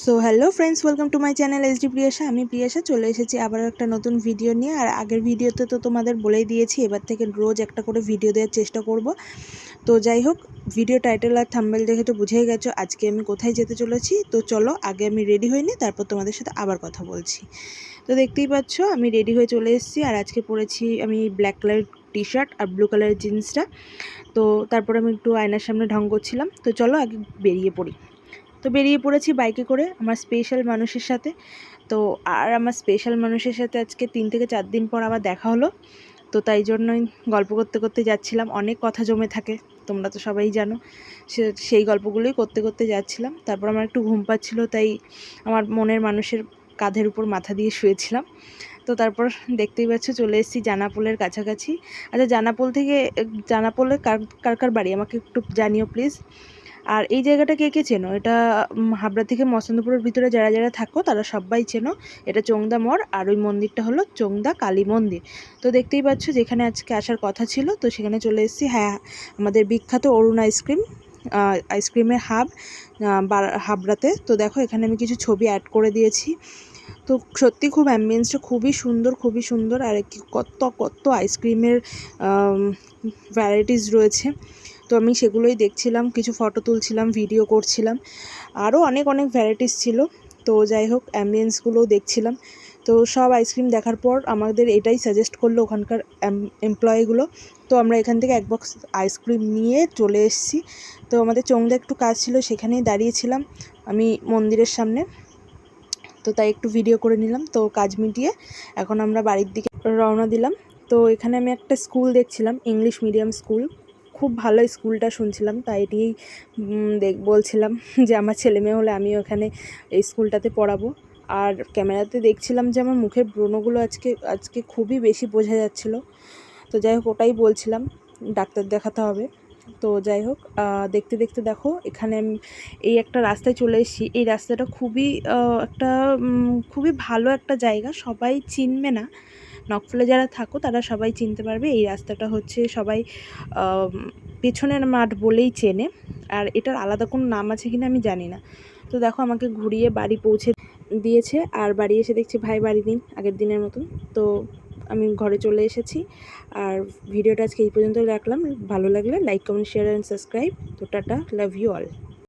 So hello friends welcome to my channel S D Priyasa আমি প্রিয়াসা চলে এসেছি আবারও একটা নতুন ভিডিও নিয়ে। আর আগের ভিডিওতে তো তোমাদের বলেই দিয়েছি, এবার থেকে রোজ একটা করে ভিডিও দেওয়ার চেষ্টা করব। তো যাই হোক ভিডিও টাইটেল আর থাম্বেল দেখে তো বুঝেই গেছো, আজকে আমি কোথায় যেতে চলেছি। তো চলো, আগে আমি রেডি হইনি তারপর তোমাদের সাথে আবার কথা বলছি। তো দেখতেই পাচ্ছ, আমি রেডি হয়ে চলে এসেছি, আর আজকে পরেছি আমি ব্ল্যাক কালার টি শার্ট আর ব্লু কালারের জিন্সটা তো তারপর আমি একটু আয়নার সামনে ঢং করছিলাম। তো চলো, আগে বেরিয়ে পড়ি। তো বেরিয়ে পড়েছি বাইকে করে আমার স্পেশাল মানুষের সাথে। তো আর আমার স্পেশাল মানুষের সাথে আজকে তিন থেকে চার দিন পর আবার দেখা হলো। তো তাই জন্যই গল্প করতে করতে যাচ্ছিলাম। অনেক কথা জমে থাকে, তোমরা তো সবাই জানো। সে, সেই গল্পগুলোই করতে করতে যাচ্ছিলাম। তারপর আমার একটু ঘুম পাচ্ছিল, তাই আমার মনের মানুষের কাঁধের উপর মাথা দিয়ে শুয়েছিলাম। তো তারপর দেখতেই পাচ্ছ, চলে এসেছি জানাপোলের কাছাকাছি। আচ্ছা জানাপোল থেকে, জানাপোলে কার কার কার বাড়ি? আমাকে একটু জানিও প্লিজ আর এই জায়গাটা কে কে চেনো? এটা হাবড়া থেকে মসন্দপুরের ভিতরে যারা যারা থাকো, তারা সবাই চেনো। এটা চোংদা মোড়, আর ওই মন্দিরটা হলো চোংদা কালী মন্দির। তো দেখতেই পাচ্ছ, যেখানে আজকে আসার কথা ছিল, তো সেখানে চলে এসেছি। হ্যাঁ আমাদের বিখ্যাত অরুণ আইসক্রিম আইসক্রিমের হাব হাবড়াতে। তো দেখো, এখানে আমি কিছু ছবি অ্যাড করে দিয়েছি। তো সত্যি খুব অ্যাম্বিয়েন্সটা খুবই সুন্দর খুবই সুন্দর। আর কত কত আইসক্রিমের ভ্যারাইটিস রয়েছে। তো আমি সেগুলোই দেখছিলাম, কিছু ফটো তুলছিলাম ভিডিও করছিলাম। আরও অনেক অনেক ভ্যারাইটিস ছিল। তো যাই হোক অ্যাম্বিয়েন্সগুলোও দেখছিলাম। তো সব আইসক্রিম দেখার পর আমাদের এটাই সাজেস্ট করল ওখানকার এমপ্লয়িগুলো তো আমরা এখান থেকে এক বক্স আইসক্রিম নিয়ে চলে এসেছি। তো আমাদের চোংদা একটু কাজ ছিল, সেখানেই দাঁড়িয়েছিলাম আমি মন্দিরের সামনে। তো তাই একটু ভিডিও করে নিলাম। তো কাজ মিটিয়ে এখন আমরা বাড়ির দিকে রওনা দিলাম। তো এখানে আমি একটা স্কুল দেখছিলাম ইংলিশ মিডিয়াম স্কুল খুব ভালো স্কুলটা শুনছিলাম, তাই এটিই দেখ, বলছিলাম যে আমার ছেলে মেয়ে হলে আমি ওখানে এই স্কুলটাতে পড়াবো। আর ক্যামেরাতে দেখছিলাম যে আমার মুখের ব্রণগুলো আজকে আজকে খুবই বেশি বোঝা যাচ্ছিল। তো যাই হোক, ওটাই বলছিলাম, ডাক্তার দেখাতে হবে। তো যাই হোক দেখতে দেখতে দেখো, এখানে এই একটা রাস্তায় চলে এসেছি। এই রাস্তাটা খুবই একটা খুবই ভালো একটা জায়গা, সবাই চিনবে না। নকফুলে যারা থাকো, তারা সবাই চিনতে পারবে। এই রাস্তাটা হচ্ছে সবাই পেছনের মাঠ বলেই চেনে। আর এটার আলাদা কোনো নাম আছে কিনা আমি জানি না। তো দেখো, আমাকে ঘুরিয়ে বাড়ি পৌঁছে দিয়েছে। আর বাড়ি এসে দেখছি ভাই বাড়ি দিন আগের দিনের মতন। তো আমি ঘরে চলে এসেছি। আর ভিডিওটা আজকে এই পর্যন্ত রাখলাম। ভালো লাগলে like comment share and subscribe তো টাটা লাভ ইউ অল